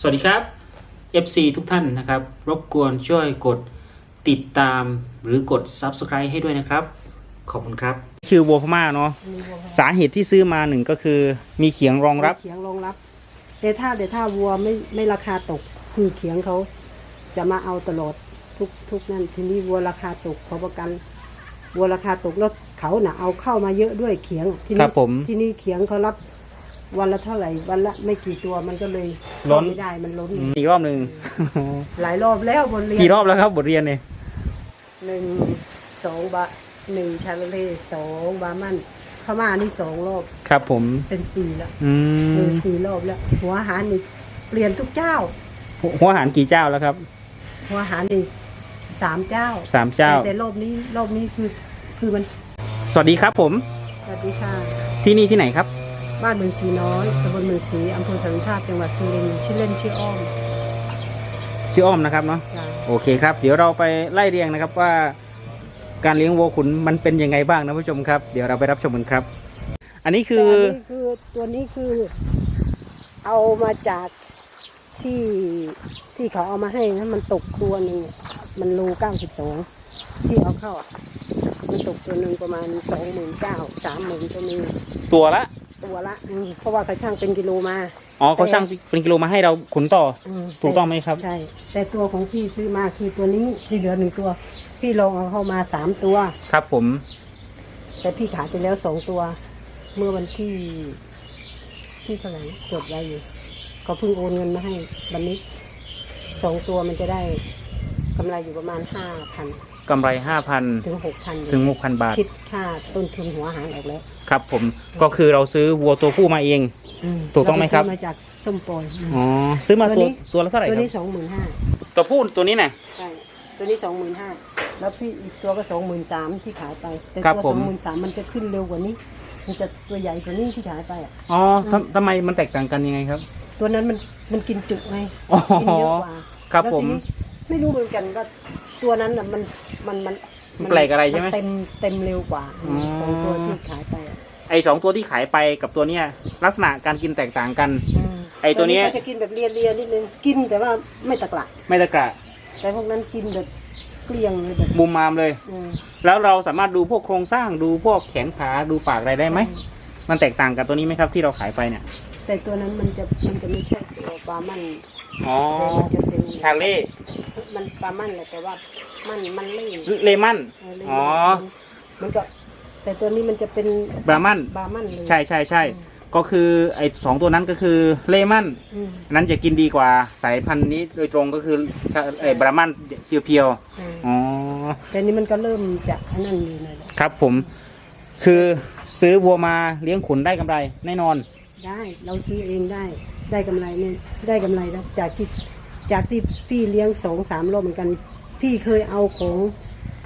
สวัสดีครับ FC ทุกท่านนะครับ รบกวนช่วยกดติดตามหรือกด Subscribe ให้ด้วยนะครับ ขอบคุณครับ คือวัวพม่าเนาะมีวัวสาเหตุที่ซื้อมาหนึ่งก็คือมีเขียงรองรับ เขียงรองรับ แต่ถ้าแต่ถ้าวัวไม่ไม่ราคาตก คือเขียงเขาจะมาเอาตลอดทุกทุกนั่นทีนี้วัวราคาตกขอประกันวัวราคาตกแล้วเขาน่ะเอาเข้ามาเยอะด้วยเขียงอะทีครันี้บผม ทีนี้เขียงเขารับ วันละเท่าไหร่วันละไม่กี่ตัวมันก็เลยล้น เข้าไม่ได้มันล้น อีกรอบหนึ่ง หลายรอบแล้วบนเรียนกี่รอบแล้วครับบทเรียนเนี่ยหนึ่งสองบะหนึ่งชาเลสองบามันพม่านี่สองรอบครับผม เป็นสี่แล้วอืเอมอสี่รอบแล้ว หัวอาหารนี่เปลี่ยนทุกเจ้า หัวอาหารกี่เจ้าแล้วครับหัวอาหารนี่สามเจ้าสามเจ้า แต่แต่รอบนี้รอบนี้คือคือมันสวัสดีครับผม สวัสดีค่ะ ที่นี่ที่ไหนครับ บ้านเมืองสีน้อยตำบลเมืองศรีอำเภอสันติภาพจังหวัดสุรินทร์ชื่อเล่นชื่ออ้อมชื่ออ้อมนะครับเนาะจ้ะโอเคครับ เดี๋ยวเราไปไล่เรียงนะครับว่า การเลี้ยงวัวขุนมันเป็นยังไงบ้างนะผู้ชมครับ เดี๋ยวเราไปรับชมกันครับ อันนี้คือแต่นนี้คือตัวนี้คือเอามาจากที่ที่เขาเอามาให้นะมันตกตัวหนึ่งมันรูเก้าสิบสองที่เอาเข้าอะมันตกตัวหนึ่งประมาณสองหมื่นเก้าสามหมื่นก็มีตัวละ ตัวละอืมเพราะว่าเขาช่างเป็นกิโลมา อ๋อเขาช่างเป็นกิโลมาให้เราขุนต่อ อืมถูกต้องไหมครับ ใช่ แต่ตัวของพี่ซื้อมาคือตัวนี้ที่เหลือหนึ่งตัว พี่ลองเอาเข้ามาสามตัว ครับผม แต่พี่ขายไปแล้วสองตัว เมื่อวันที่ที่เท่าไหร่จดไว้อยู่ก็เพิ่งโอนเงินมาให้วันนี้สองตัวมันจะได้กำไรอยู่ประมาณห้าพัน กำไรห้าพันถึงหกพันถึงหกพันบาท คิดค่าต้นทุนหัวอาหารออกแล้วครับผมก็คือเราซื้อวัวตัวผู้มาเองถูกต้องไหมครับ เาปซื้มาจากส้มปล่อยอืม อ๋อซื้อมาตัตัววนี้ ตัวละเท่าไหร่ตัวครันี้บสองหมื่นห้าตัวผู้ตัวนี้น่ะ ใช่ตัวนี้สองหมื่นห้าแล้วพี่อีกตัวก็สองหมื่นสามที่ขายไป แต่ครับตัวผสม องหมื่นสามมันจะขึ้นเร็วกว่านี้ มันจะตัวใหญ่กว่านี้ที่ขายไปอะอ๋อทำทำไมมันแตกต่างกันยังไงครับ ตัวนั้นมันมันกินจุไงอ๋อกินเยอะกว่าครับแล้วผมทีนี้ไม่รู้เหมือนกันว่า ตัวนั้นอะมันมันมันมันแปลกอะไรใช่ไหม นเต็มเต็มเร็วกว่าอ๋อสองตัวที่ขายไปอะไอสองตัวที่ขายไปกับตัวเนี้ยลักษณะการกินแตกต่างกันมไอ้ตัวเนี้ยก็จะกินแบบเลียๆนิดนึงกินแต่ว่าไม่ตะกละไม่ตะกะแต่พวกนั้นกินแบบเกลี้ยงเลยแบบมุมมามเลย อืมแล้วเราสามารถดูพวกโครงสร้างดูพวกแขนขาดูปากอะไรได้ไหม มันแตกต่างกับตัวนี้ไหมครับที่เราขายไปเนี่ย แต่ตัวนั้นมันจะมันจะไม่ใช่ตัวปลามัน อ๋อมันจะเป็นชาเล่มันปลามันแหละแต่ว่ามันมันไม่เลมอน เเลยอ๋อมันมันก็ แต่ตัวนี้มันจะเป็นบรามัน ปลามันเลยใช่ใช่ใช่ก็คือไอสองตัวนั้นก็คือเลมอนอืมอันนั้นจะกินดีกว่าสายพันธุ์นี้โดยตรงก็คือชาไอบรามันเพียวอืมๆอ๋อ แต่นี้มันก็เริ่มจะอันนั้นอยู่เลยแหละครับผม คือซื้อวัวมาเลี้ยงขุนได้กำไรแน่นอน ได้เราซื้อเองได้ ได้กำไรเนี่ยได้กำไรแล้วจากที่จากที่พี่เลี้ยงสองสามรอบเหมือนกัน พี่เคยเอาของ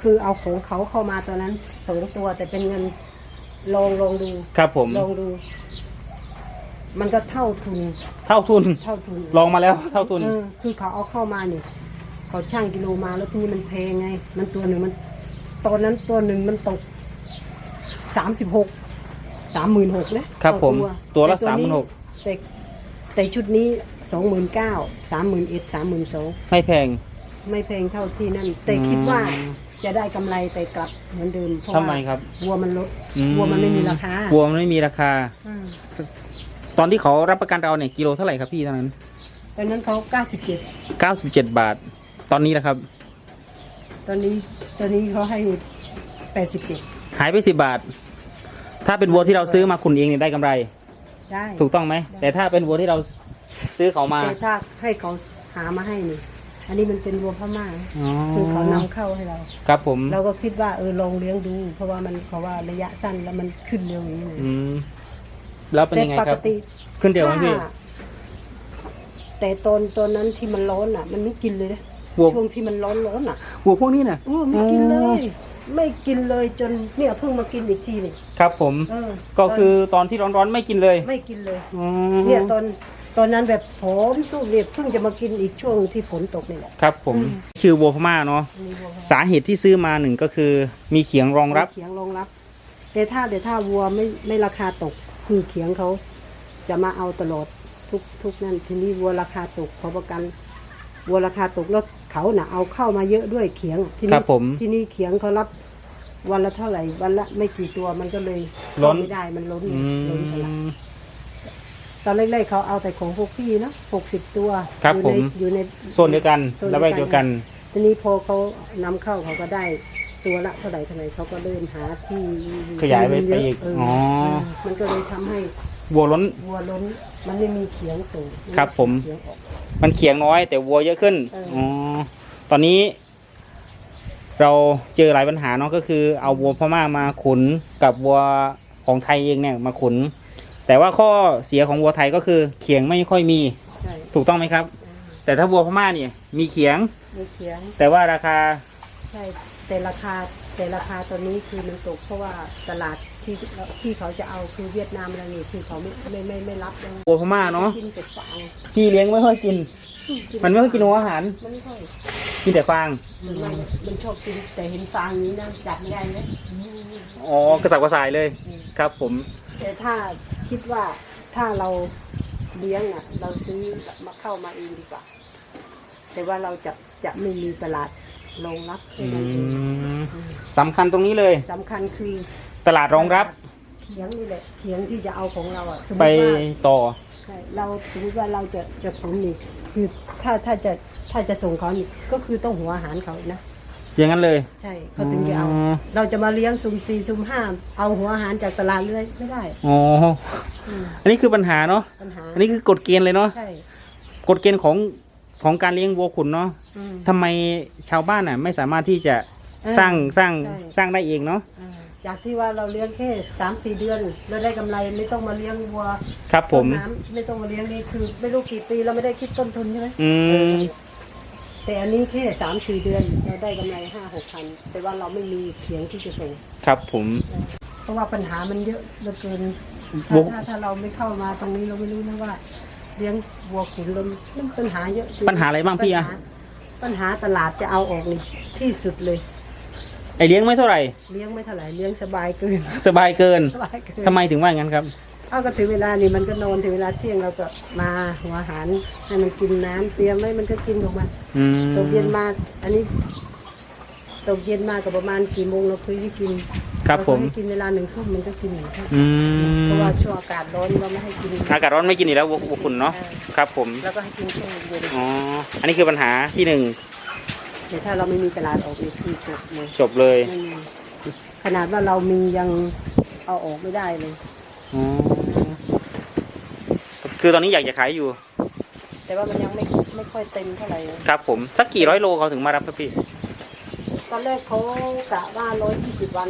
คือเอาของเขาเข้ามาตอนนั้นสองตัวแต่เป็นเงินลองลองดูครับผมลองดู มันก็เท่าทุน เท่าทุนเท่าทุนลองมาแล้วเท่าทุนเออคือเขาเอาเข้ามาเนี่ยเขาช่างกิโลมาแล้วทีนี้มันแพงไง มันตัวหนึ่งมัน ตอนนั้นตัวหนึ่งมันตกสามสิบหกสามหมื่นหกนะครับผมต่อตัวละแสามหมื่นหกแต่ แต่ชุดนี้สองหมื่นเก้าสามหมื่นเอ็ดสามหมื่นสองไม่แพง ไม่แพงเท่าที่นั่น แต่คิดว่าจะได้กำไรแต่กลับเหมือนเดิมเพราะทำไมว่าครับวัวมันลดอืวัวมันไม่มีราคาวัวมันไม่มีราคาอืมตอนที่เขารับประกันเราเนี่ยกิโลเท่าไหร่ครับพี่ตอนนั้นตอนนั้นเขาเก้าสิบเจ็ดเก้าสิบเจ็ดบาท ตอนนี้นะครับ ตอนนี้ตอนนี้เขาให้แปดสิบเจ็ดหายไปสิบาท ถ้าเป็นวัวที่เราซื้อมาขุนเองเนี่ยได้กำไร ได้ ถูกต้องไหมแต่ถ้าเป็นวัวที่เราซื้อเขามาแต่ถ้าให้เขาหามาให้นี่ อันนี้มันเป็นวัวพม่าอ๋อคือเขานำเข้าให้เรา ครับผมเราก็คิดว่าเออลองเลี้ยงดู เพราะว่ามันเขาว่าระยะสั้นแล้วมันขึ้นเร็วอย่างนี้เลยอืมแล้วเป็นแต่ยังไงปคกรับ ติขึ้นเร็วไหมพี่ถ้าแต่ตอนตอนนั้นที่มันร้อนอะ มันไม่กินเลยนะวัวช่วงที่มันร้อนร้อนอะ วัวพวกนี้น่ะเออไม่กินเลย ไม่กินเลยจนเนี่ยเพิ่งมากินอีกทีนี่ครับผม เออก็คือตอนที่ร้อนๆไม่กินเลยไม่กินเลย อืมเนี่ยตอนตอนนั้นแบบผอมสู้เนี่ยเพิ่งจะมากินอีกช่วงที่ฝนตกนี่แหละครับผมอืมคือวัวพม่าเนาะมีวัวพม่าสาเหตุที่ซื้อมาหนึ่งก็คือ มีเขียงรองรับ เขียงรองรับ แต่ถ้าแต่ถ้าวัวไม่ไม่ราคาตก คือเขียงเขาจะมาเอาตลอดทุกทุกนั่นทีนี้วัวราคาตกขอประกัน วัวราคาตกแล้วเขาน่ะเอาเข้ามาเยอะด้วยเขียงทีคนี้รับผม ที่นี่เขียงเขารับวันละเท่าไหร่ วันละไม่กี่ตัวมันก็เลยล้เข้านไม่ได้มันล้นอืล้นไปละม ตอนแรกๆเขาเอาแต่ของพวกพี่เนาะหกสิบตัวครับอยู่ในผม อยู่ใน โซนเดียวกันโซนแล้วไปเดียวกัน ทีนี้พอเขานำเข้าเขาก็ได้ตัวละเท่าไหร่เท่าไหร่เขาก็เริ่มหาที่ขยายไปไปอีกเอออ๋อเมันก็เลยทำให้วัวล้น วัวล้น มันไม่มีเขียงสูงครับผม เขียงออก มันเขียงน้อยแต่วัวเยอะขึ้นเอออ๋ อ๋อตอนนี้ เราเจอหลายปัญหาเนาะก็คือ เอาวัวพม่ามาขุนกับวัวของไทยเองเนี่ยมาขุน แต่ว่าข้อเสียของวัวไทยก็คือ เขียงไม่ค่อยมี ใช่ถูกต้องไหมครับ แต่ถ้าวัวพม่าเนี่ย มีเขียงมีเขียงแต่ว่าราคา ใช่แต่ราคาแต่ราคาตัวนี้คือมันตกเพราะว่าตลาด ที่ที่เขาจะเอาคือเวียดนามอะไรนี่คือเขาไม่ไม่ไม่ไม่รับนะวัวพม่าเนาะกินแต่ฟางพี่เลี้ยงไม่ค่อยกิน มันไม่ค่อยกินหัวอาหาร มันไม่ค่อยกินแต่ฟางมันไม่มันชอบกินแต่เห็นฟางนี้นะจับไม่ได้นะอ๋อกระสับกระส่ายเลยครับ ผม แต่ถ้าคิดว่าถ้าเราเลี้ยงอะ เราซื้อมาเข้ามาเองดีกว่า แต่ว่าเราจะจะไม่มีตลาดรองรับแค่อืนั้นเองมสำคัญตรงนี้เลยสำคัญคือ ตลาดรองรับเขียงนี่แหละเขียงที่จะเอาของเราอะสมมไปติว่าต่อ ใช่เราสมมติว่าเราจะจะขุนนี่คือถ้าถ้าจะถ้าจะส่งเขานี่ก็คือต้องหัวอาหารเขานะอย่างนั้นเลย ใช่เขาถึงจะเอา อ๋อ เราจะมาเลี้ยงซุ่มสี่ซุ่มห้าเอาหัวอาหารจากตลาดเลยไม่ได้อ๋ออืมอันนี้คือปัญหาเนาะปัญหาอันนี้คือกฎเกณฑ์เลยเนาะใช่กฎเกณฑ์ของของการเลี้ยงวัวขุนเนาะอืม ทำไมชาวบ้านอะ ไม่สามารถที่จะเออสร้างสร้างใช่ สร้างได้เองเนาะ อ่า จากที่ว่าเราเลี้ยงแค่สามสี่เดือนเราได้กำไรไม่ต้องมาเลี้ยงวัวครับผม ต้นน้ำไม่ต้องมาเลี้ยงนี่คือไม่รู้กี่ปีเราไม่ได้คิดต้นทุนใช่ไหมอืม แต่อันนี้แค่สามสี่เดือนเราได้กำไรห้าหกพันแต่ว่าเราไม่มีเขียงที่จะส่ง ครับผม เพราะว่าปัญหามันเยอะเหลือเกินวัวถ้าถ้าถ้าเราไม่เข้ามาตรงนี้เราไม่รู้นะว่า เลี้ยงวัวขุนเรามันปัญหาเยอะจงปัญหาอะไรบ้างพี่อะ ปัญหาปัญหาตลาดจะเอาออกนี่ที่สุดเลย ไอเลี้ยงไม่เท่าไหร่ เลี้ยงไม่เท่าไหร่เลี้ยงสบายเกินสบายเกินสบายเกินทำไมถึงว่าอย่างนั้นครับ เอาก็ถึงเวลานี่มันก็นอนถึงเวลาเที่ยงเราก็มาหัวอาหารให้มันกินน้ำเตรียมไว้มันก็กินของมันอืมตกเย็นมา อันนี้ตกเย็นมาก็ประมาณกี่โมงเราคุยให้กินครับผม เาก็ให้กินเวลาหนึ่งทุ่มมันก็กินหนึ่งทุ่มอืมเพราะว่าช่วงอากาศร้อนเราไม่ให้กินอากาศร้อนไม่กินอยู่แล้ววัววัวขุนเนาะครับผม แล้วก็ให้กินช่วงเย็นอ๋อ อันนี้คือปัญหาที่หนึ่ง แต่ถ้าเราไม่มีตลาดออกนี่คือจบเลยจบเลยไม่มีขนาดว่าเรามียังเอาออกไม่ได้เลย อ๋อคือตอนนี้อยากจะขายอยู่ แต่ว่ามันยังไม่ไม่ค่อยเต็มเท่าไหร่ครับผมสักกี่ร้อยโลเขาถึงมารับครับพี่ตอนแรกเขากะว่าร้อยยี่สิบวัน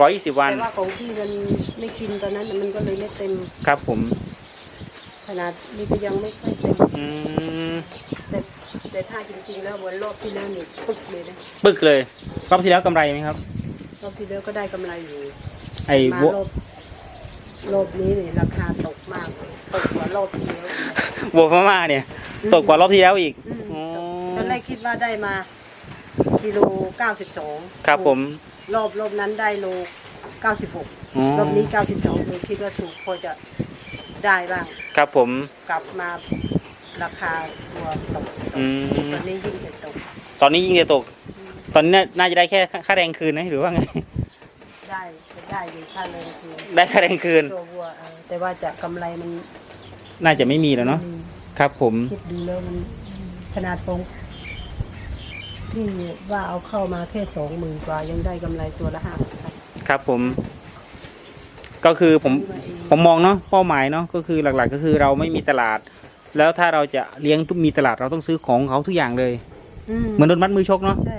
ร้อยยี่สิบวัน แต่ว่าของพี่มันไม่กินตอนนั้นน่ะมันก็เลยไม่เต็ม ครับผม ขนาดนี้ก็ยังไม่ค่อยเต็มอืม แต่แต่ถ้าจริงๆแล้ววันรอบที่แล้วนี่ปึ๊กเลยนะปึกเลยรอบที่แล้วกำไรไหมครับ รอบที่แล้วก็ได้กำไรอยู่ไอ้มาวัวรอบรอบนี้เนี่ยราคาตกมากเลยตกกว่ารอบที่แล้วอีกวัวพม่าเนี่ย ตกกว่ารอบที่แล้วอีก อืมอ๋อ ตอนแรกคิดว่าได้มากิโลเก้าสิบสองครับผมรอบรอบนั้นได้โลเก้าสิบหกอ๋อรอบนี้เก้าสิบสองเลยคิดว่าถูกพอจะได้บ้าง ครับผมกลับมา ราคาตัวตกตกอืม ตอนนี้ยิ่งจะตกตอนนี้ยิ่งจะตก ตอนนี้น่าน่าจะได้แค่ค่าค่าแรงคืนนะหรือว่าไง ได้จะได้อยู่ค่าแรงคือได้ค่าแรงคืน ตัววัวเออแต่ว่าจะกำไรมันน่าจะไม่มีแล้วเนาะอืมครับผม คิดดูแล้วมันขนาดของที่ว่าเอาเข้ามาแค่สองหมื่นกว่ายังได้กำไรตัวละห้าพันครับผม ก็คือผม ซื้อมาเอง ผมมองเนาะเป้าหมายเนาะก็คือหลักๆก็คือเราไม่มีตลาด แล้วถ้าเราจะเลี้ยงทุกมีตลาดเราต้องซื้อของเขาทุกอย่างเลย เหมือนโดนมัดมือชกเนาะใช่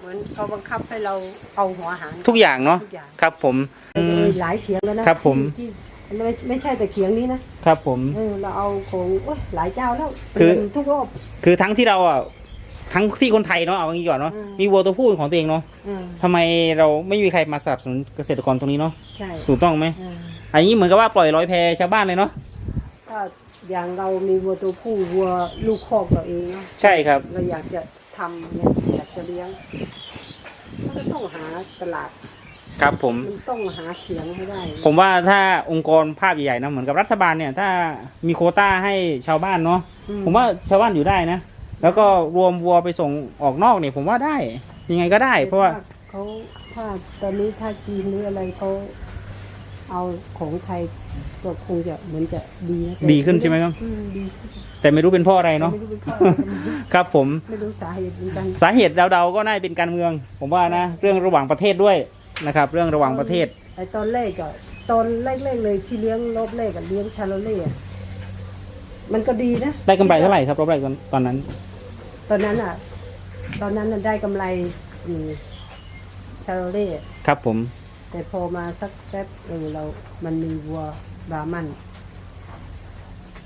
เหมือนเขาบังคับให้เราเอาหัวอาหารทุกอย่างเนาะทุกอย่างครับผมอืมหลายเขียงแล้วนะครับผมที่ที่ไม่ไม่ใช่แต่เขียงนี้นะครับผมเออเราเอาของโอ้ยหลายเจ้าแล้วคือเปลี่ยนทุกรอบคือทั้งที่เราอะทั้งที่คนไทยเนาะเอาอย่างนี้ก่อนเนาะอืมมีวัวตัวผู้ของตัวเองเนาะอ่าทำไมเราไม่มีใครมาสนับสนุนเกษตรกรตรงนี้เนาะใช่ถูกต้องไหมอ่าอันนี้เหมือนกับว่าปล่อยร้อยแพชาวบ้านเลยเนาะถ้า อย่างเรามีวัวตัวผู้วัวลูกคอกเราเองเนาะใช่ครับ เราอยากจะทำเนี่ยอยากจะเลี้ยงก็ต้องหาตลาดครับผม มันต้องหาเสียงให้ได้ผมว่าถ้าองค์กรภาพใหญ่ๆนะเหมือนกับรัฐบาลเนี่ย ถ้ามีโควต้าให้ชาวบ้านเนาะอืผมว่าชาวบ้านอยู่ได้นะ แล้วก็รวมวัวไปส่งออกนอกเนี่ยผมว่าได้ ยังไงก็ได้ เพราะว่าเขาถ้าตอนนี้ถ้าจีนหรืออะไรเขาเอาของไทย ก็คงจะเหมือนจะดีนะแต่ดีขึ้นใช่ไหมครับ อืมดีขึ้นแต่ไม่รู้เป็นเพราะอะไรเนาะ ไม่รู้เป็นเพราะอะไรก็ไม่รู้ครับผม ไม่รู้สาเหตุเหมือนกันสาเหตุเดาๆก็น่าจะเป็นการเมือง ผมว่านะ เรื่องระหว่างประเทศด้วยนะครับ เรื่องระหว่างประเทศ ไอ้ตอนแรกก็ตอนแรกๆเลยที่เลี้ยงรอบแรกกับเลี้ยงชาโลเล่อะมันก็ดีนะได้กำไรเท่าไหร่ครับรอบแรกตอนตอนนั้น ตอนนั้นอะ ตอนนั้นน่ะได้กำไรอยู่ชาโลเล่ครับผม แต่พอมาสักแป๊บเออเรา มันมีวัวบรามัน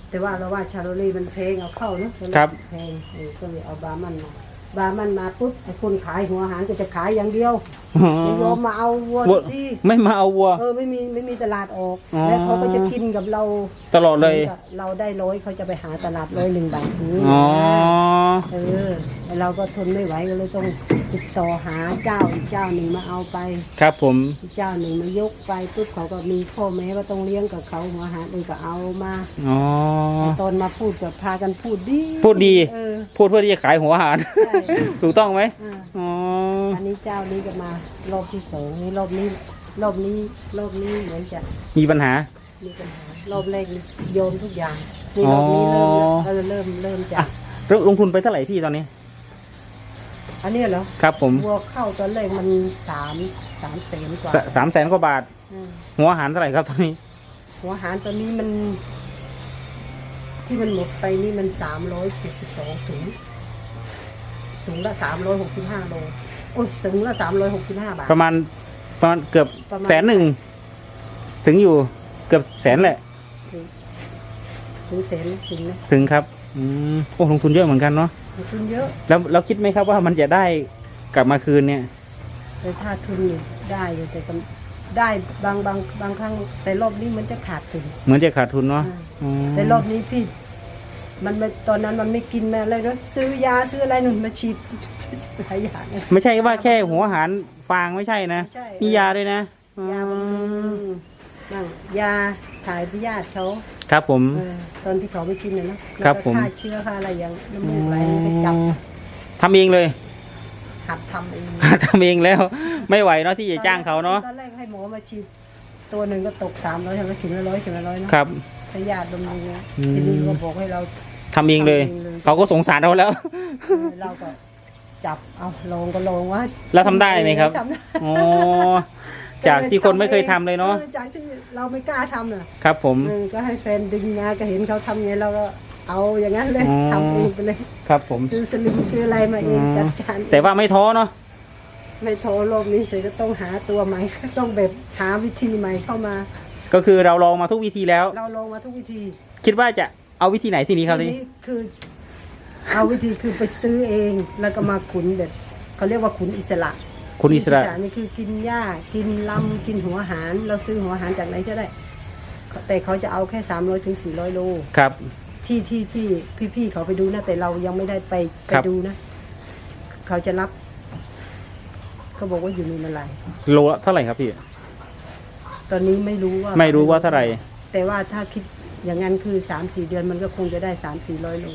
แต่ว่าเราว่าชาโลเล่มันแพงเอาเข้าเนอะมันครับ แพงเออก็เลยเอาบรามันมาบรามันมาปุ๊บไอ้คนขายหัวอาหารก็จะขายอย่างเดียว ไม่ยอมมาเอาวัววัวที่ไม่มาเอาวัว เออไม่มีไม่มีตลาดออกอ๋อ แล้วเขาก็จะกินกับเราตลอดเลย เราได้ร้อยเขาจะไปหาตลาดร้อยหนึ่งบาทนี้อ๋อ เออไอ้เราก็ทนไม่ไหวก็เลยต้องติดต่อหาเจ้าอีกเจ้าหนึ่งมาเอาไปครับผม อีกเจ้าหนึ่งมายกไปปุ๊บเขาก็มีพ่อแม่ว่าต้องเลี้ยงกับเขาหัวอาหารเองก็เอามาอ๋อตอนมาพูดกับพากันพูดดีพูดดี เออพูดเพื่อที่จะขายหัวอาหาร ใช่ถูกต้องไหม อ่า อ๋อ อันนี้เจ้านี้ก็มารอบที่สองนี่รอบนี้รอบนี้รอบนี้เหมือนจะมีปัญหา มีปัญหารอบแรกนี่โยนทุกอย่างนี่รอบนี้เริ่มแล้วเออเริ่มเริ่มจะอะลงทุนไปเท่าไหร่พี่ตอนนี้ อันนี้เหรอครับผมวัวเข้าตอนแรกมันสามสามแสนกว่าสสามแสนกว่าบาท อืมหัวอาหารเท่าไหร่ครับตอนนี้ หัวอาหารตอนนี้มัน ที่มันหมดไปนี่มันสามร้อยเจ็ดสิบสองถุงถุงละสามร้อยหกสิบห้าโล โอ้ยถุงละสามร้อยหกสิบห้าบาท ประมาณประมาณเกือบประมาณ แสนหนึ่ง ถึงอยู่เกือบแสนแหละ ถึงแสนถึงนะถึงครับอืมโอ้ลงทุนเยอะเหมือนกันเนาะทุนเยอะ แล้วเราคิดไหมครับว่ามันจะได้กลับมาคืนเนี่ย แต่ถ้าทุนนี่ได้อยู่แต่ก็ได้บางบางบางครั้ง แต่รอบนี้มันจะขาดทุน เหมือนจะขาดทุนเนาะอืมแต่รอบนี้พี่ มันไม่ตอนนั้นมันไม่กินแม่อะไรนะซื้อยาซื้ออะไรหนุนมาฉีด หลายอย่างนะไม่ใช่ว่าแค่หัวอาหารฟางไม่ใช่นะไม่ใช่มียาด้วยนะยาบำรุงนั่งยาถ่ายพยาธิเขาครับผม เออตอนที่เขาไม่กินนะนะครับแล้วก็ผม ฆ่าเชื้อฆ่าอะไรอย่างน้ำมูกไหลก็จับทำเองเลย หัดทำเองทำเองแล้ว ไม่ไหวเนาะที่จะจ้างเขาเนาะตอนแรกให้หมอมาฉีดตัวหนึ่งก็ตกสามร้อยใช่ไหมถึงละร้อยถึงละร้อยเนาะครับ พยาธิบำรุงนะอืม ทีนี้ก็บอกให้เรา ทำเองเลย ทำเองเลย เขาก็สงสารเราแล้ว เออเราก็ จับเอาลองก็ลองว่าแล้วทำได้ไหมครับทำได้อ๋อจากที่คนไม่เคยทำเลยเนาะออจากที่เราไม่กล้าทำน่ะครับ ผม เออก็ให้แฟนดึงมาก็เห็นเขาทำไงเราก็เอาอย่างนั้นเลยอ๋อ ทำเองไปเลยครับผม ซื้อสลิงซื้ออะไรมาเองอ๋อ จัดการเองแต่ว่าไม่ท้อเนาะไม่โทรโลกนี้เสร็จก็ต้องหาตัวใหม่ ต้องแบบหาวิธีใหม่เข้ามา ก็คือเราลองมาทุกวิธีแล้ว เราลงมาทุกวิธีคิดว่าจะเอาวิธีไหนทีนี้ครับทีทีนี้คือ เอาวิธีคือไปซื้อเองแล้วก็มาขุนแบบเขาเรียกว่าขุนอิสระคุณอิสระ นี่คือกินหญ้ากินลำกินหัวหารเราซื้อหัวหารจากไหนก็ได้ แต่เขาจะเอาแค่สามร้อยถึงสี่ร้อยโลครับ ที่ที่ที่พี่ๆเขาไปดูนะ แต่เรายังไม่ได้ไปไปครับ ดูนะ เขาจะรับเขาบอกว่าอยู่ในมาลายโลละเท่าไหร่ครับพี่ ตอนนี้ไม่รู้ว่าไม่รู้ว่าเท่าไหร่แต่ว่าถ้าคิดอย่างนั้นคือสามสี่เดือนมันก็คงจะได้สามสี่ร้อยโล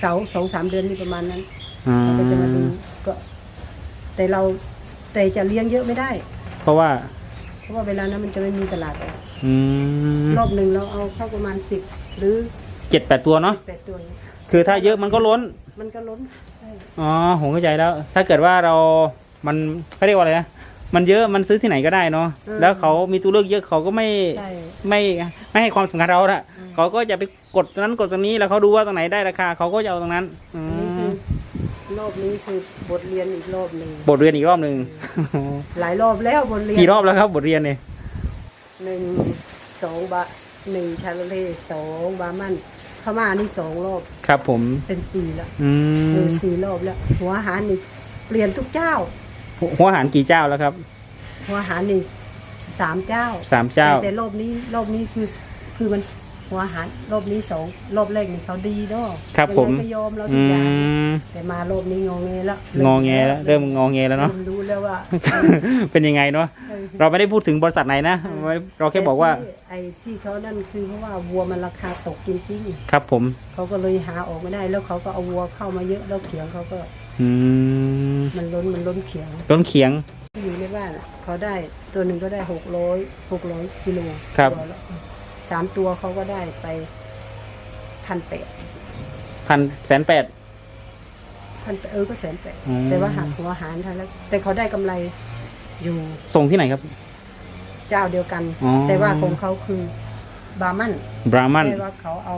เสาสองสามเดือนนี่ประมาณนั้นอืเราก็จะมาดูมก็ แต่เราแต่จะเลี้ยงเยอะไม่ได้ เพราะว่า เพราะว่าเวลานั้นมันจะไม่มีตลาดออกอืมรอบหนึ่งเราเอาเข้าประมาณสิบหรือเจ็ดแปดตัวเนาะแปดตัวนี้คือถ้าเยอะมันก็ล้น มันก็ล้นใช่อ๋อผมเข้าใจแล้ว ถ้าเกิดว่าเรา มันเขาเรียกว่าอะไรนะ มันเยอะมันซื้อที่ไหนก็ได้เนาะแล้วเขามีตัวเลือกเยอะเขาก็ไม่ใช่ ไม่ไม่ให้ความสำคัญเราละอืม เขาก็จะไปกดตรงนั้นกดตรงนี้แล้วเขาดูว่าตรงไหนได้ราคาเขาก็จะเอาตรงนั้นอือันนี้คืมอรอบนี้คือบทเรียนอีกรอบหนึ่งบทเรียนอีกรอบหนึ่งหลายรอบแล้วบทเรียนกี่รอบแล้วครับบทเรียนเนี่ยหนึ่งสองบะหนึ่งชาโลเล่สองบามันพม่านี่สองรอบครับผมเป็นสี่แล้วอืเอมอสี่รอบแล้ว หัวอาหารนี่เปลี่ยนทุกเจ้า หัวอาหารกี่เจ้าแล้วครับหัวอาหารนี่สามเจ้าสามเจ้า แต่แต่รอบนี้รอบนี้คือคือมันหัวหันรอบนี้สองรอบแรกนี่เขาดีเนาะครับยังผมไงก็ยอมเราทุอืกอย่างมแต่มารอบนี้งอแงแล้วงอแงแล้วเริ่มงอแงแล้วเนาะริ่มรู้แล้วว่า เป็นยังไงเนาะเออเราไม่ได้พูดถึงบริษัทไหนนะเราแค่บอกว่าแต่ที่ไอ้ที่เขานั่นคือเพราะว่าวัวมันราคาตกจริงครับผม ๆเขาก็เลยหาออกไม่ได้ แล้วเขาก็เอาวัวเข้ามาเยอะแล้วเขียงเขาก็อืม มันล้นมันล้นเขียงต้นเขียงที่อยู่ในบ้านอะเขาได้ตัวหนึ่งก็ได้หกร้อยหกร้อยกิโลครับ ตัวละสามตัวเขาก็ได้ไปพันแปดพันแสนแปด พันเออก็แสนแปดอืม แต่ว่าหักหัวหารทันแล้วแต่เขาได้กำไรอยู่ส่งที่ไหนครับ เจ้าเดียวกัน อ๋อ แต่ว่าของเขาคือบาร์มันบรามัน แต่ว่าเขาเอา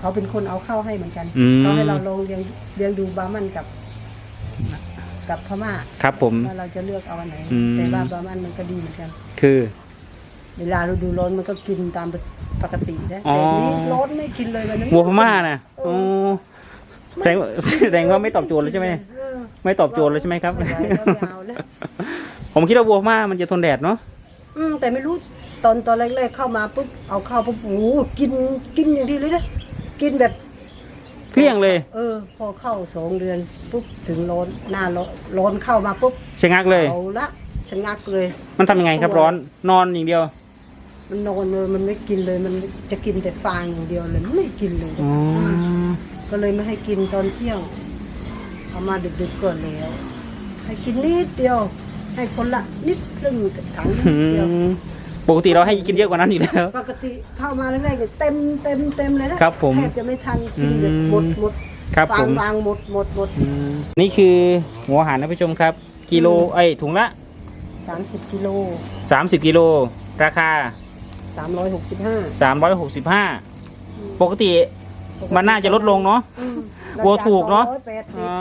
เขาเป็นคนเอาเข้าให้เหมือนกันอืม เขาให้เราลงเรียงเรียงดูบาร์มันกับ กับพม่าครับผม ว่าเราจะเลือกเอาอันไหน อืม แต่ว่าบาร์มันมันก็ดีเหมือนกัน คือ เวลาเราดูร้อนมันก็กินตามปกตินะอ๋อ แต่นี้ร้อนไม่กินเลยวันนั้นวัวพม่านะเอโอ้อแสดงว่าแสดงว่าไม่ตอบโจทย์เลยใช่ไหม เออไม่ตอบโจทย์เลยใช่ไหมครับ ไม่ไหวแล้วไม่เอาแล้ว ผมคิดว่าวัวพม่ามันจะทนแดดเนาะ อืมแต่ไม่รู้ตอนตอนแรกๆเข้ามาปุ๊บเอาเข้าปุ๊บโอ้โหกินกินอย่างที่เลยนะกินแบบ เกลี้ยงเลย เออ พอเข้าสองเดือนปุ๊บถึงร้อนหน้าร้อนร้อนเข้ามาปุ๊บชะงักเลย เอาละชะงักเลย มันทำยังไงครับร้อนนอนอย่างเดียวมันนอนเลยมันไม่กินเลย มันจะกินแต่ฟางอย่างเดียวเลยไม่กินเลยอ๋อก็เลยไม่ให้กินตอนเที่ยงเอามาดึกๆก่อนแล้ว ให้กินนิดเดียว ให้คนละนิดครึ่งถังนิอืดเดียวม ปกติเราให้กินเยอะกว่านั้นอยู่แล้ว ปกติเข้ามาแรกๆเนี่ยเต็มเต็มเต็มเลยนะครับผมแทบจะไม่ทันกินแบบอืม หมดหมดครับวาผงมวางหมดหมดหมดอืมนี่คือหัวอาหารนะผู้ชมครับ กิโลอืมไอ้ยถุงละ สามสิบกิโล30 กิโล ราคา สามร้อยหกสิบห้า365 ปกติมันน่าจะลดลงเนาะวัวถูกเนอะแปดสิอ๋บอ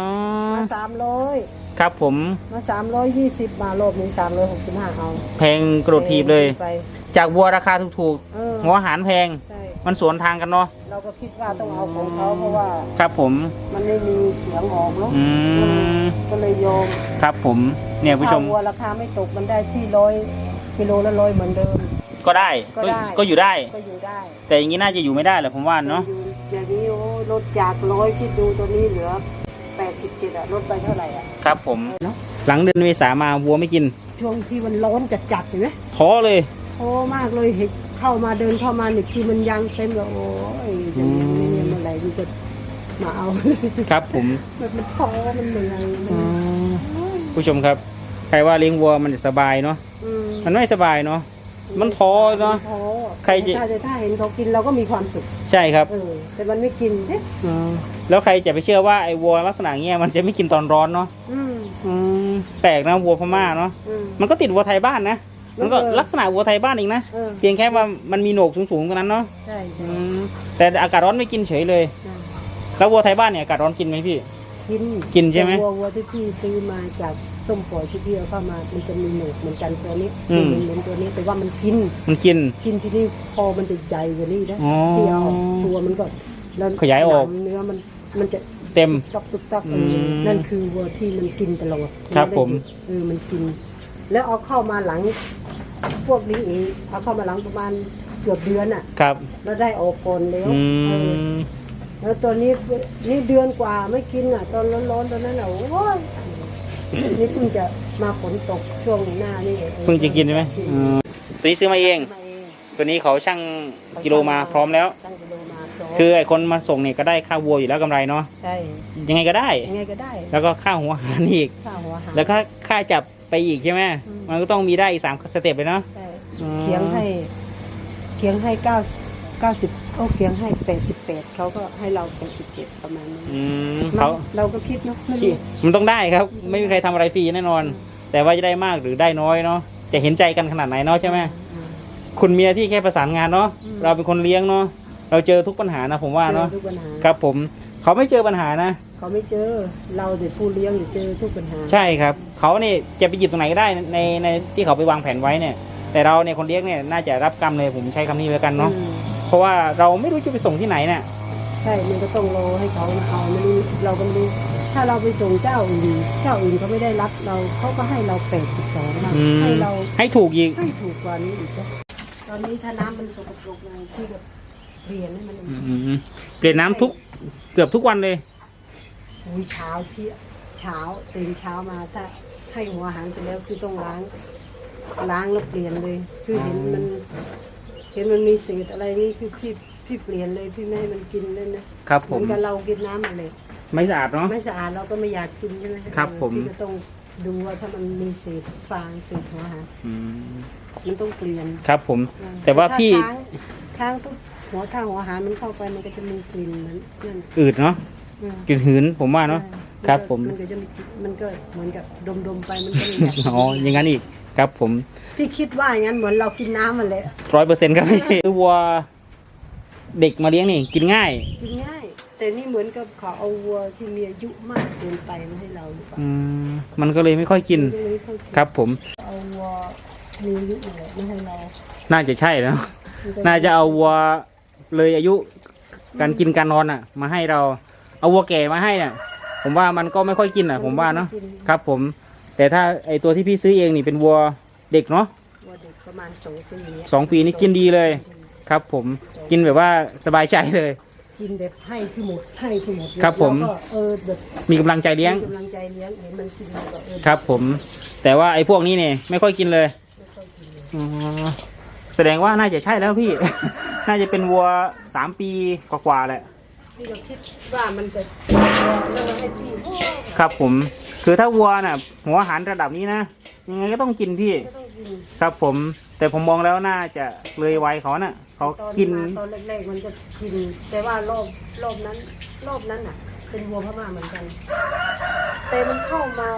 มาสามร้อย ครับผมมาสามร้อยยี่สิบมาโลบนี้สามร้อยหกสิบห้าเอาแพงกระโดดถีบเลย ไป จากวัวราคาถูกเออ ๆหัวอาหารแพง ใช่มันสวนทางกันเนาะเราก็คิดว่าต้องเอาของเขาเพราะว่าครับผม มันไม่มีเสียงออกเนาะอืม ก็เลยยอมครับผม เนี่ยผู้ชมถ้าวัวราคาไม่ตกมันได้ที่ร้อยกิโลละร้อยเหมือนเดิม ก็ได้ก็ได้ ก็อยู่ได้ ก็อยู่ได้แต่อย่างนี้น่าจะอยู่ไม่ได้แหละผมว่าเนาะ อยู่อย่างนี้โอ้ยลดจากร้อยคิดดูตัวนี้เหลือ แปดสิบเจ็ดอะลดไปเท่าไหร่อะครับผม เนาะหลังเดือนเมษามาวัวไม่กิน ช่วงที่มันร้อนจัดๆเห็นไหมท้อเลย โอ้มากเลยเห็นเข้ามาเดินเข้ามาเนี่ยคือมันยังเต็มเลยโอ้ยจะมีเนี่ยเมื่อไหร่มันจะมาเอา ครับผม มันมันท้อมันเหนื่อยมันผู้ชมครับ ใครว่าเลี้ยงวัวมันจะสบายเนาะ อืมมันไม่สบายเนาะ มันท้อเนอะมัท้อ ใครจะ ถ้าถ้าเห็นเขากินเราก็มีความสุขใช่ครับเออแต่มันไม่กินเอ๊ะแล้วใครจะไปเชื่อว่าไอ้วัวลักษณะเงี้ยมันจะไม่กินตอนร้อนเนาะอืมอืมแปลกนะวัวพม่าเนาะอืม มันก็ติดวัวไทยบ้านนะมันก็เออ ลักษณะวัวไทยบ้านเองนะเออเพียงแค่ว่ามันมีโหนกสูงๆตรงนั้นเนาะใช่ใช่มแต่อากาศร้อนไม่กินเฉยเลย ใช่แล้ววัวไทยบ้านเนี่ยอากาศร้อนกินไหมพี่ กินกินใช่ไหม วัววัวที่พี่ซื้อมาจาก ส้มปล่อยที่พี่เอาเข้ามา มันจะมีหนวดเหมือนกันตัวนี้อืมมันเหมือนตัวนี้แต่ว่ามันกิน มันกิน กินที่นี่คอมันจะใหญ่กว่านี้นะอ๋อที่เอาออกตัวมันก็แล้วขยายออกหนังเนื้อมันมันจะเต็ม ตักตุกตักอืมนั่นคือวัวที่มันกินตลอดครับผม เออมันกิน แล้วเอาเข้ามาหลัง พวกนี้เองเอาเข้ามาหลังประมาณเกือบเดือนอะ ครับ แล้วได้ออกก่อนแล้วอืเออม แล้วตัวนี้นี่เดือนกว่าไม่กินอะ ตอนร้อนๆตอนนั้นอะโอ้ย นี่เพิ่งจะมาฝนตกช่วงหน้านี่องเพิ่งจะกินใช่ไหมอืมตัวนี้ซื้อมาเอง มาเองตัวนี้เขาช่างกิโลมาพร้อมแล้ว ตั้งกิโลมาพร้อมคือไอ้คนมาส่งเนี่ยก็ได้ค่าวัวอยู่แล้วกำไรเนาะใช่ยังไงก็ได้ ยังไงก็ได้แล้วก็ค่าหัวอาหารอีก ข้าวหัวหางแล้วก็ค่าจับไปอีกใช่ไหมอืม มันก็ต้องมีได้อีกสามสเต็ปเลยเนาะ ใช่อืมเคียงให้เคียงให้เก้าเก้าสิบโอ้เคียงให้แปดสิบแปดเขาก็ให้เราแปดสิบเจ็ดประมาณนี้อืมเขาเราก็คิดเนาะไม่ที่รู้มันต้องได้ครับ ไม่มีใครทำอะไรฟรีแน่นอน แต่ว่าจะได้มากหรือได้น้อยเนาะจะเห็นใจกันขนาดไหนเนาะใช่ไหมอืมคุณเมียที่แค่ประสานงานเนาะอืมเราเป็นคนเลี้ยงเนาะเราเจอทุกปัญหานะผมว่าเนาะเจอทุกปัญหาครับผมเขาไม่เจอปัญหานะเขาไม่เจอเราเด็กผู้เลี้ยงเดี๋ยวเจอทุกปัญหา ใช่ครับเขาเนี่ยจะไปหยิบตรงไหนก็ได้ในในที่เขาไปวางแผนไว้เนี่ย แต่เราเนี่ยคนเลี้ยงเนี่ยน่าจะรับกรรมเลยผมใช้คำนี้แล้วกันเนาะอืมเพ ราะว่าเราไม่รู้จะไปส่งที่ไหนเนี่ยใช่มันก็ต้องรอให้เขาเอาไม่รู้เราก็ไม่รู้ถ้าเราไปส่งเจ้าอื่นเจ้าอื่นเขาไม่ได้รับเราเขาก็ให้เราแปดสิบสองอืมให้เราให้ถูกอีกให้ถูกกว่านี้อีกนะตอนนี้ถ้าน้ำมันสกปรกเลยที่แบบเปลี่ยนให้มันอืมเปลี่ยนน้ำทุกเกือบทุกวันเลยอุ้ยเช้าที่เช้าตื่นเช้ามาถ้าให้หัวอาหารเสร็จแล้วคือต้องล้างล้างแล้วเปลี่ยนเลย คือเห็นมัน เห็นมันมีเศษอะไรนี่คือพี่พี่เปลี่ยนเลยพี่ไม่ให้มันกินเลยนะครับเหผมือมนกับเรากินน้ำอะไรไม่สะอาดเนาะ ไม่สะอาดเราก็ไม่อยากกินใช่ไหมครับผม พี่ก็ต้องดูว่าถ้ามันมีเศษฟางเศษหัวอาหารอืมมันต้องเปลี่ยนครับผมอืมแต่ว่าพี่ถ้ค้างค้างปุ๊บหัวถ้าหัวอาหารมันเข้าไปมันก็จะมีกลิ่นเหมือนนั่นอืดเนาะอืม กลิ่นหืนผมว่าเนาะใช่ ครับผมมันก็จะมีกลิ่นมันก็เหมือนกับดมๆไปมันก็ไม่อยากกินอ๋ออย่างนั้นอีกครับผมพี่คิดว่าอย่างนั้นเหมือนเรากินน้ำมันแหละร้อยเปอร์เซ็นต์ครับพี่คือวัวเด็กมาเลี้ยงนี่กินง่าย กินง่าย แต่นี่เหมือนกับเขาเอาวัวที่มีอายุมากเกินไปมาให้เราหรือเปล่าอืมมันก็เลยไม่ค่อยกินไม่รู้เขากินครับผมเอาวัวมีอายุอะไรมาให้เราน่าจะใช่แล้ว มัก็น่าจะเอาวัวเลยอายุการกินการนอนอะ มาให้เรา เอาวัวแก่มาให้น่ะ ผมว่ามันก็ไม่ค่อยกินอะ ผมว่าเนาะกิครับ ผม แต่ถ้าไอตัวที่พี่ซื้อเองนี่เป็นวัวเด็กเนาะวัวเด็กประมาณสองปีเนี้ยสองปีนี่กินดีเลย ครับ ผมกินแบบว่าสบายใจเลย กินแบบให้คือหมดให้คือหมดครับผมแล้วก็เออแบบมีกำลังใจเลี้ยงมีกำลังใจเลี้ยงเห็นมันกินแล้วก็เออครับ ผม แต่ว่าไอ้พวกนี้เนี่ยไม่ค่อยกินเลยไม่ค่อยกินเลยอ๋อแสดงว่าน่าจะใช่แล้วพี่ น่าจะเป็นวัวสามปีกว่าๆแหละ ที่เราคิดว่ามันจะแล้วเราให้พี่โอ้ครับผม คือถ้าวัวน่ะ หัวอาหารระดับนี้นะยังไงก็ต้องกินพี่ ก็ต้องกินครับผม แต่ผมมองแล้วน่าจะเลยวัยเขาน่ะเขากินตอมาตอนแรกๆมันก็กิน แต่ว่ารอบรอบนั้น รอบนั้นอะ เป็นวัวพม่าเหมือนกัน แต่มันเข้ามา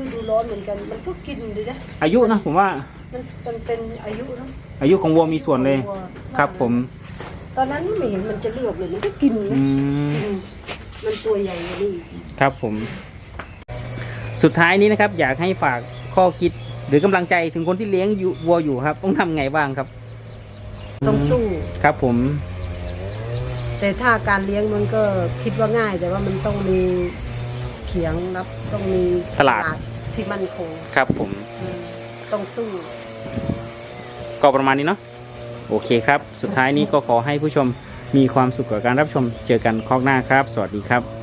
ฤดูร้อนเหมือนกัน มันก็กินเลยนะอายุนะผมว่ามันมันเป็นอายุเนอะอายุของวัวมีส่วนเลยวัวครับผม ตอนนั้นไม่เห็นมันจะเลือกเลยมันก็กินอืนะมกินมันตัวใหญ่กว่านี่ ครับผม สุดท้ายนี้นะครับ อยากให้ฝากข้อคิดหรือกำลังใจถึงคนที่เลี้ยงอยู่วัวอยู่ครับ ต้องทำไงบ้างครับ ต้องสู้ ครับผม แต่ถ้าการเลี้ยงมันก็คิดว่าง่าย แต่ว่ามันต้องมีเขียงรับต้องมีตลาด ที่มั่นคงครับผม อืมต้องสู้ ก็ประมาณนี้เนาะ โอเคครับ สุดท้ายนี้ก็ขอให้ผู้ชมมีความสุขกับการรับชม เจอกันคอกหน้าครับ สวัสดีครับ